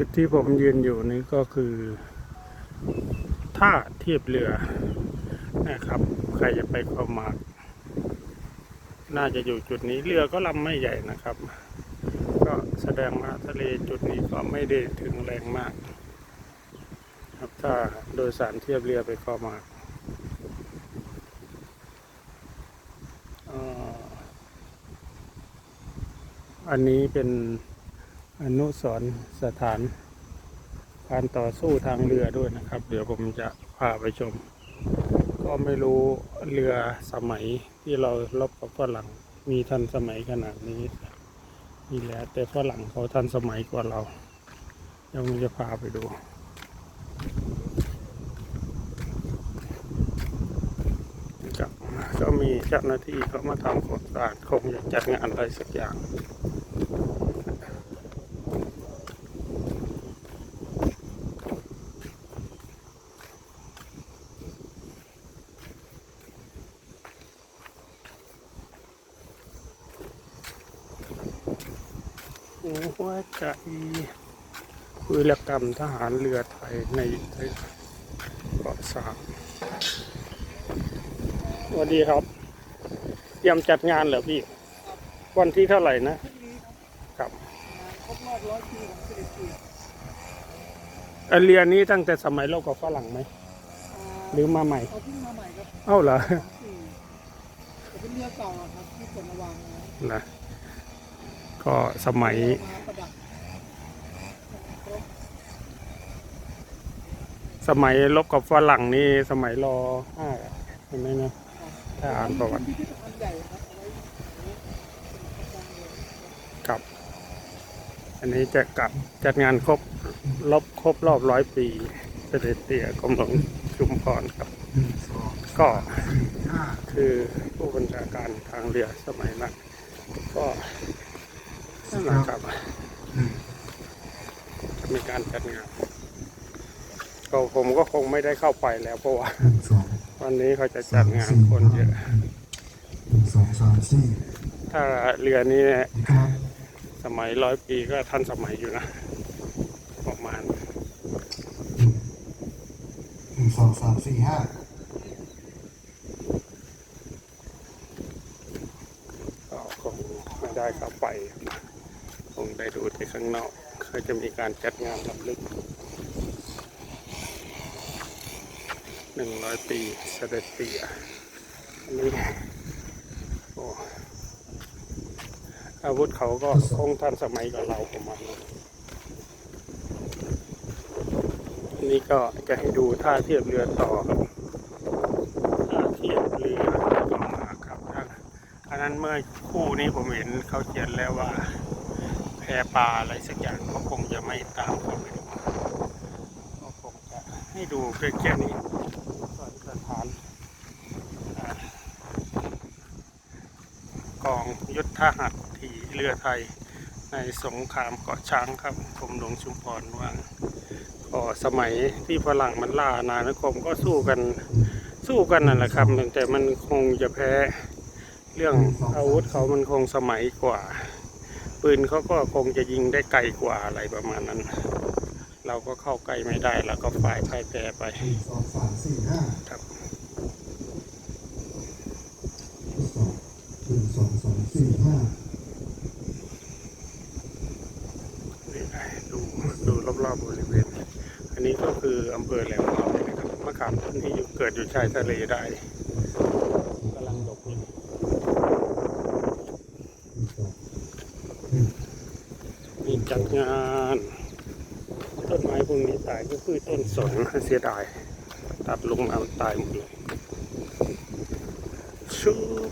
จุดที่ผมยืนอยู่นี่ก็คือท่าเทียบเรือนะครับ ใครจะไปเข้ามาน่าจะอยู่จุดนี้เรือก็ลำไม่ใหญ่นะครับ ก็แสดงว่าทะเลจุดนี้ก็ไม่ได้ถึงแรงมาก ครับถ้าโดยสารเทียบเรือไปเข้ามาอันนี้เป็น อนุสรสถาน การต่อสู้ทางเรือด้วยนะครับ เดี๋ยวผมจะพาไปชม ก็ไม่รู้เรือสมัยที่เราลบกับฝรั่งมีทันสมัยขนาดนี้มีแล้วแต่ฝรั่งเขาทันสมัยกว่าเราเดี๋ยวผมจะพาไปดูจับก็มีเจ้าหน้าที่เขามาทำความสะอาดคงอยากจัดงานอะไรสักอย่าง หัวใจวิรกรรมทหารเรือไทยในเกาะสามสวัสดีครับ เตรียมจัดงานเหรอพี่ วันที่เท่าไหร่นะ ครับครบรอบร้อยปีของเศรษฐกิจเอ่อเรือนี้ตั้งแต่สมัยโลกกับฝรั่งไหม หรือมาใหม่เขาเพิ่งมาใหม่ครับ เอ้าเหรอสองสี่แต่เป็นเรือเก่าอะครับที่ควรระวังนะนะ ก็สมัย สมัยลบกับฝรั่งนี่สมัยรอห้าเห็นไหมนะถ้าอ่านประวัติพิพิธภับ อันนี้จะกลับจัดงานครบรอบครบรอบร้อยปีเสด็จเตี่ยกรมหลวงชุมพรครับก็คือผู้บัญชาการทางเรือสมัยนั้นก็ นั่นแหละครับจะมีการจัดงานก็ผมก็คงไม่ได้เข้าไปแล้วเพราะว่าหนึ่งสองวันนี้เขาจะจัดงานคนเยอะหนึ่งสองสามสี่ถ้าเรือนี้นี่ครับสมัยร้อยปีก็ทันสมัยอยู่นะ ประมาณหนึ่งสองสามสี่ห้าก็คงไม่ได้เข้าไปค งได้ดูที่ข้างนอกเขาจะมีการจัดงานลำลึก หนึ่งร้อยปีเสด็จเตี่ยอันนี้โอ้อาวุธเขาก็คงทันสมัยกว่าเราประมาณนั้นอันนี้ก็จะให้ดูท่าเทียบเรือต่อครับท่าเทียบเรือต่อมาครับอันนั้นเมื่อคู่นี้ผมเห็นเขาเขียนแล้วว่า พปลาอะไรสักอย่างเขาคงจะไม่ตามเข้าไปดูก็คงจะให้ดูเพียงแค่นี้ส่วนสถานอ่ากองยุทธหัตถีเรือไทย ในสงครามเกาะช้างครับกรมหลวงชุมพรว่างก็สมัยที่ฝรั่งมันล่าอาณานิคมก็สู้กันสู้กันนั่นแหละครับแต่มันคงจะแพ้เรื่องอาวุธเขามันคงสมัยกว่า ปืนเขาก็คงจะยิงได้ไกลกว่าอะไรประมาณนั้น เราก็เข้าใกล้ไม่ได้แล้วก็ฝ่ายพ่ายแพ้ไปหนึ่งสองสามสี่ห้าครับทดสอบหนึ่งสองสามสี่ห้านี่ดูดูรอบๆบริเวณ อันนี้ก็คืออำเภอแหลมเราเลยนะครับมะขามต้นที่อยู่เกิดอยู่ชายทะเลได้กำลังดกเลย หนึ่งสอง มีจัดงาน ต้นไม้พวกนี้ตายก็คือต้นสนเสียดาย ตัดลงมาตายหมดเลยชูบ